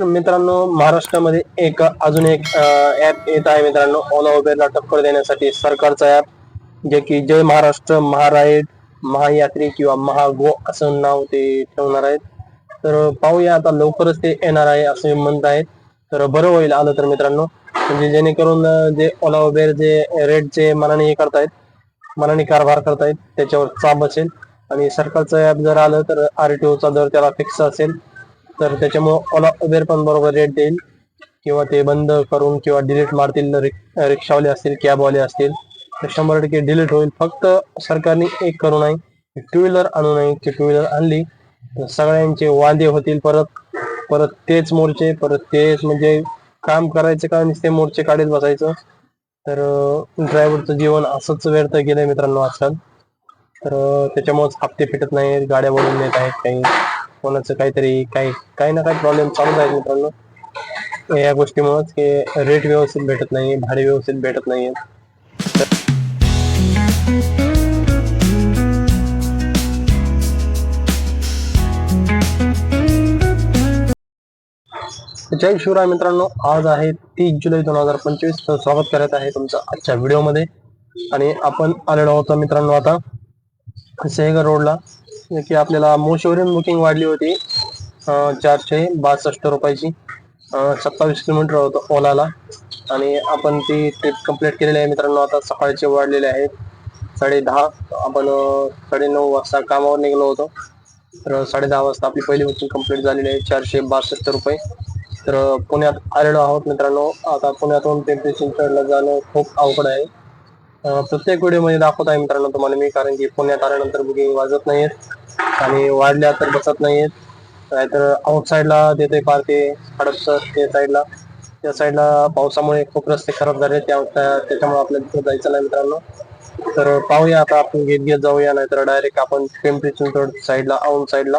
तर मित्रांनो महाराष्ट्रामध्ये एक अजून एक ऍप येत आहे मित्रांनो ओला उबेरला टक्कर देण्यासाठी सरकारचा ऍप जे की जय महाराष्ट्र महाराईड महायात्री किंवा महागो असं नाव ते ठेवणार आहेत. तर पाहूया आता लवकरच ते येणार आहे असे म्हणत आहेत तर बरं होईल आलं तर मित्रांनो. म्हणजे जेणेकरून जे ओला उबेर जे रेटचे मनाने हे करतायत मनाने कारभार करतायत त्याच्यावर चाप असेल आणि सरकारचं ऍप जर आलं तर आरटीओचा दर त्याला फिक्स असेल. तर त्याच्यामुळे ओला उबेर पण बरोबर रेट देईल. किंवा ते बंद करून किंवा डिलीट मारतील रिक्षावाले असतील कॅबवाले असतील तर शंभर टक्के डिलीट होईल. फक्त सरकारने एक करू नये टू व्हीलर आणू नये. की टू व्हीलर आणली तर सगळ्यांचे वांदे होतील परत. परत तेच मोर्चे परत तेच म्हणजे काम करायचं का ते मोर्चे काढत बसायचं. तर ड्रायव्हरचं जीवन असंच व्यर्थ गेलंय मित्रांनो आजकाल. तर त्याच्यामुळेच हप्ते फिटत नाहीत गाड्या बनवून येत आहेत काही. कोणाचं काहीतरी काही काही ना काही प्रॉब्लेम चालूच आहेत मित्रांनो. या गोष्टीमुळेच की रेट व्यवस्थित भेटत नाही भाडे व्यवस्थित भेटत नाही जय शिवराय मित्रांनो आज आहे तीस जुलै दोन हजार पंचवीस. तर स्वागत करत आहे तुमचं आजच्या व्हिडिओमध्ये आणि आपण आलेलो होतो मित्रांनो आता. सेहगर रोडला. की आपल्याला मोशवरीन बुकिंग वाढली होती. चारशे बासष्ट रुपयाची. सत्तावीस किलोमीटर होतं ओलाला. आणि आपण ती ट्रिप कंप्लीट केलेली आहे मित्रांनो. आता सकाळचे वाढलेले आहेत साडे दहा आपण साडे नऊ वाजता कामावर निघलो होतो. तर साडे दहा वाजता आपली पहिली बुकिंग कंप्लीट झालेली आहे. चारशे बासष्ट रुपये. तर पुण्यात आलेलो आहोत मित्रांनो. आता पुण्यातून पिंपरी चिंचवडला जाणं खूप अवघड आहे. प्रत्येक व्हिडिओमध्ये दाखवत आहे मित्रांनो तुम्हाला मी कारण की पुण्यात आल्यानंतर बुकिंग वाजत नाहीत आणि वाढल्या तर बसत नाहीत नाहीतर आउटसाईडला देते पार ते हडपसर ते साईडला त्या साईडला पावसामुळे खूप रस्ते खराब झाले त्या त्याच्यामुळे आपल्याला तिथे जायचं नाही मित्रांनो. तर पाहूया आता आपण घेत घेत जाऊया नाहीतर डायरेक्ट आपण पिंपरी चिंचवड साईडला औंध साईडला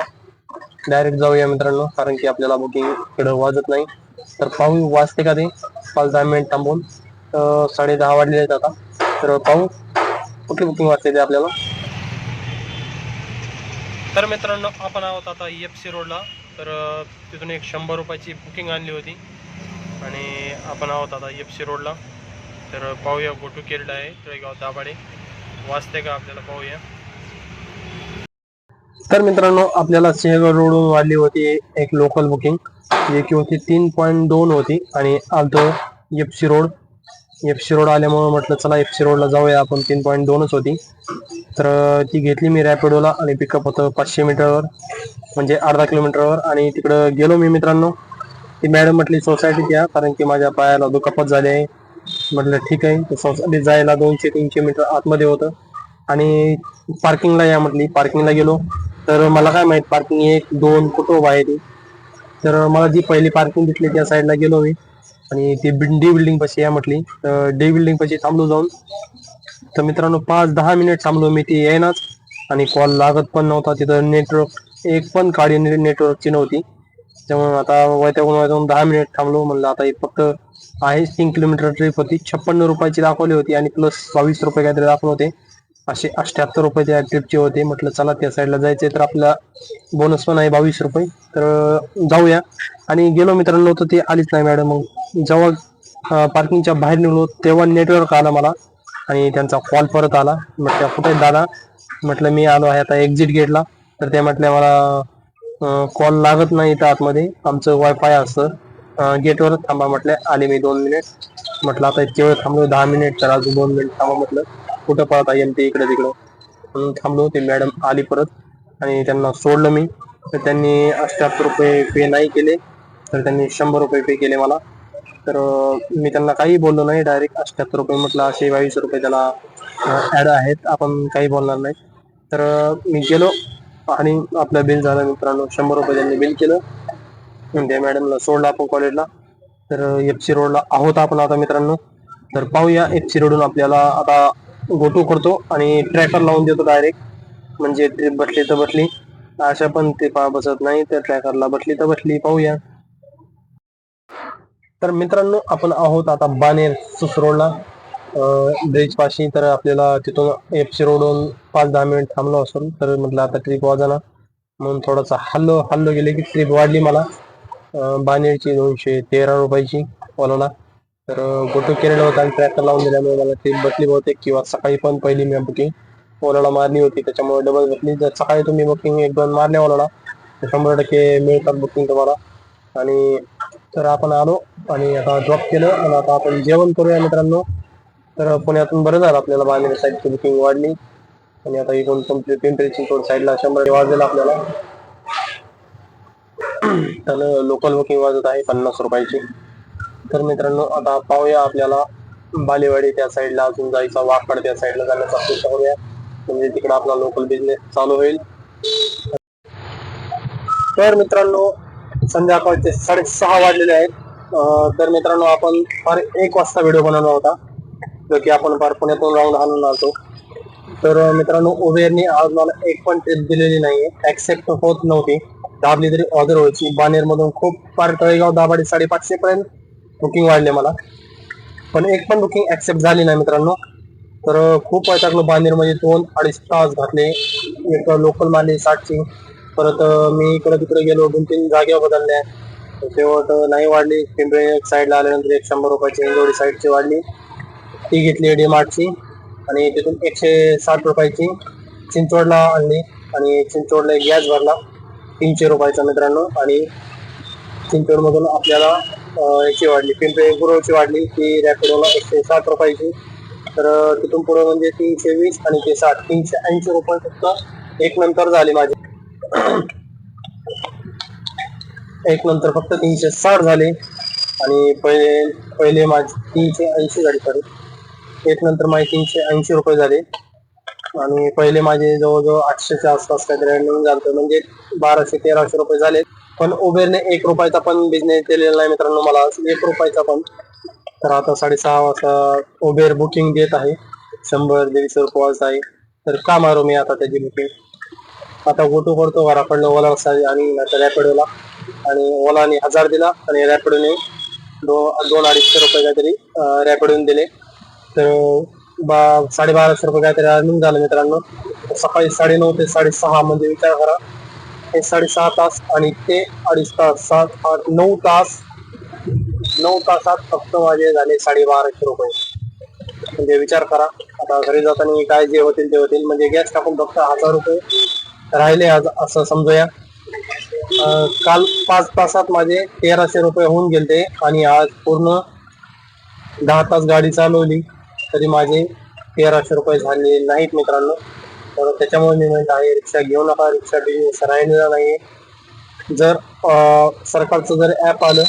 डायरेक्ट जाऊया मित्रांनो कारण की आपल्याला बुकिंग इकडं वाजत नाही. तर पाहू वाजते का ते? पाच दहा मिनिट थांबून. साडे दहा वाजले आहेत आता. तर पाहू. कुठली बुकिंग वाजते ते आपल्याला? तर मित्रांनो आपण आहोत आता एफ सी रोडला तर तिथून एक शंभर रुपयाची बुकिंग आणली होती. आणि आपण आहोत आता एफ सी रोडला तर पाहूया गोटू केरडा आहे तळेगाव दाभाडे. वाजते का आपल्याला? पाहूया. तर मित्रांनो आपल्याला सिंहगड रोडून वाढली होती एक लोकल बुकिंग जी की होती तीन पॉईंट दोन होती. आणि आलतो F C road F C road आल्यामुळे म्हटलं चला एफ सी रोडला जाऊया आपण तीन पॉईंट दोनच होती. तर ती घेतली मी रॅपिडोला आणि पिकअप होतं पाचशे मीटरवर म्हणजे अर्धा किलोमीटरवर. आणि तिकडं गेलो मी मित्रांनो. ती मॅडम म्हटली सोसायटीत या कारण की माझ्या पायाला दुखापत झाली आहे. म्हटलं ठीक आहे. सोसायटीत जायला दोनशे तीनशे मीटर आतमध्ये होतं. आणि पार्किंगला या म्हटली. पार्किंगला गेलो. तर मला काय माहीत पार्किंग एक दोन कुठं उभा आहे ती. तर मला जी पहिली पार्किंग दिसली त्या साईडला गेलो मी. आणि ती डी बिल्डिंग पाशी या म्हटली. डी बिल्डिंग पाशी थांबलो जाऊन. तर मित्रांनो पाच दहा मिनिट थांबलो मी ती येईनाच. आणि कॉल लागत पण नव्हता. तिथं नेटवर्क एक पण काडी नेटवर्कची नव्हती. त्यामुळे आता वैतागून वैतागून दहा मिनिट थांबलो. म्हणलं आता ही फक्त आहे तीन किलोमीटर ट्रिप होती. छप्पन्न रुपयाची दाखवली होती. आणि प्लस बावीस रुपये काहीतरी दाखवले होते. असे अठ्ठ्याहत्तर रुपये त्या ट्रिपचे होते. म्हटलं चला त्या साईडला जायचे तर आपला बोनस पण आहे बावीस रुपये. तर जाऊया. आणि गेलो मित्रांनो तर ते आलीच नाही मॅडम. मग जेव्हा पार्किंगच्या बाहेर निघलो तेव्हा नेटवर्क आला मला आणि त्यांचा कॉल परत आला. म्हटलं कुठे दादा? म्हटलं मी आलो आहे आता एक्झिट गेटला तर ते म्हटल्या मला कॉल लागत नाही इथं आतमध्ये. आमचं वायफाय असतं गेटवर थांबा म्हटलं. आले मी दोन मिनिट म्हटलं आता इतके वेळ थांबलो दहा मिनिट तर अजून दोन मिनिट थांबा म्हटलं. कुठं पळत आहे ते इकडे तिकडं. म्हणून थांबलो. ते मॅडम आली परत आणि त्यांना सोडलं मी. तर त्यांनी अठ्याहत्तर रुपये पे नाही केले. तर त्यांनी शंभर रुपये पे केले मला. तर मी त्यांना काही बोललो नाही. डायरेक्ट अठ्याहत्तर रुपये म्हटलं असे बावीस रुपये त्याला ऍड आहेत. आपण काही बोलणार नाही. तर मी गेलो आणि आपलं बिल झालं मित्रांनो. शंभर रुपये त्यांनी बिल केलं. म्हणजे त्या मॅडमला सोडलं आपण कॉलेजला तर एफ सी रोडला आहोत आपण आता मित्रांनो. तर पाहूया एफ सी रोडून आपल्याला आता गोटू करतो आणि ट्रॅकर लावून देतो डायरेक्ट म्हणजे ट्रिप बसली तर बसली. अशा पण ते पा बसत नाही त्या ट्रॅकरला बसली तर बसली. पाहूया. तर मित्रांनो आपण आहोत आता बानेर सुसरोडला. ब्रिज पाशी तर आपल्याला तिथून एफसी रोडून पाच दहा मिनिट थांबलो असून तर म्हटलं आता ट्रिप वाजाना म्हणून थोडासा हल्लो हल्लो गेले की ट्रिप वाढली मला. बानेरची दोनशे तेरा रुपयाची ओलाला तर गोटू केलेलं होता आणि ट्रॅक्टर लावून दिल्यामुळे मला ट्रिप बसली बहुतेक किंवा सकाळी पण पहिली मी बुकिंग ओलाला मारली होती. त्याच्यामुळे डबल बसली जर सकाळी तुम्ही बुकिंग एक दोन मारल्या ओलाला शंभर टक्के मिळतात बुकिंग तुम्हाला. आणि तर आपण आलो आणि आता ड्रॉप केलं आणि आता आपण जेवण करूया मित्रांनो. तर पुण्यातून बरं झालं आपल्याला बांधणी साईडची बुकिंग वाढली. आणि आता इकडून तुमची पिंपरी चिंचवड साईडला शंभर वाजलेलं आपल्याला. तर लोकल बुकिंग वाजत आहे पन्नास रुपयाची. तर मित्रांनो आता पाहूया आपल्याला बालेवाडी त्या साईडला अजून जायचा वाकड त्या साईडला जाण्याचा प्रयत्न करूया. म्हणजे तिकडे आपला लोकल बिझनेस चालू होईल. तर मित्रांनो संध्याकाळचे साडेसहा वाजलेले आहेत. तर मित्रांनो आपण फार एक वाजता व्हिडिओ बनवला होता जो की आपण फार पुण्यातून राऊंड हाणून आलो तर मित्रांनो उबेरनी आज मला एक पण ट्रिप दिलेली नाहीये. ऍक्सेप्ट होत नव्हती. दाबली तरी ऑर्डर व्हायची बानेर मधून खूप फार तळेगाव दाबाडी साडेपाचशे पर्यंत बुकिंग वाढले मला. पण एक पण बुकिंग ऍक्सेप्ट झाली नाही मित्रांनो. तर खूप वैतागलो बानेरमध्ये दोन अडीच तास घातले. एक लोकल मारली साठची परत मी इकडे तिकडे गेलो दोन तीन जाग्या बदलल्या. शेवट नाही वाढली. पिंपळे एक साईडला आल्यानंतर एक शंभर रुपयाची इंदोरी साईडची वाढली. ती घेतली डी मार्टची आणि तिथून एकशे साठ रुपयाची चिंचवडला आणली. आणि चिंचवडला एक गॅस भरला. तीनशे रुपयाचा मित्रांनो. आणि चिंचवडमधून आपल्याला याची वाढली. पिंपळे गुरवची वाढली. ती रॅपिडोला एकशे साठ रुपयाची. तर तिथून पुढे म्हणजे तीनशे वीस आणि ते साठ. तीनशे ऐंशी रुपये फक्त एक नंतर झाली माझी. एक नंतर फक्त तीनशे साठ झाले. आणि पहिले पहिले माझे तीनशे ऐंशी झाले सॉरी एक नंतर माझे तीनशे ऐंशी रुपये झाले. आणि पहिले माझे जवळजवळ आठशेच्या आसपास काहीतरी earning झालं म्हणजे बाराशे तेराशे रुपये झाले. पण उबेरने एक रुपयाचा पण बिझनेस दिलेला नाही मित्रांनो मला. एक रुपयाचा पण. तर आता साडेसहा वाजता उबेर बुकिंग देत आहे. शंभर दीडशे रुपये वाजता आहे. तर का मारू मी आता त्याची बुकिंग आता गोटू करतो घराकडनं ओला आणि रॅपिडोला आणि ओलाने हजार दिला आणि रॅपिडोने दो दोन अडीचशे रुपये काहीतरी रॅपिडोने दिले. तर बा साडेबाराशे रुपये काहीतरी अर्निंग झालं मित्रांनो. सकाळी साडेनऊ ते साडेसहा म्हणजे विचार करा. हे साडेसहा तास आणि ते अडीच तास सात आठ नऊ तास नऊ तासात फक्त माझे झाले साडेबाराशे रुपये. म्हणजे विचार करा. आता घरी जाताना काय जे होतील ते होतील. म्हणजे गॅस टाकून फक्त हजार रुपये राहिले आज असं समजूया. काल पाच तासात माझे तेराशे रुपये होऊन गेले आणि आज पूर्ण दहा तास गाडी चालवली तरी माझे तेराशे रुपये झाले नाहीत मित्रांनो. तर त्याच्यामुळे मी म्हणत आहे रिक्षा घेऊ नका रिक्षा बिझनेस राहिलेला नाहीये. जर सरकारचं जर ॲप आलं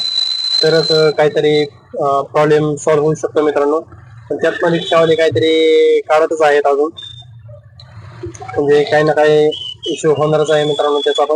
तरच काहीतरी प्रॉब्लेम सॉल्व्ह होऊ शकतो मित्रांनो. पण त्यात पण रिक्षावाले काहीतरी काढतच आहेत अजून. म्हणजे काही ना काही इश्यू होणारच आहे मित्रांनो त्याचा पण.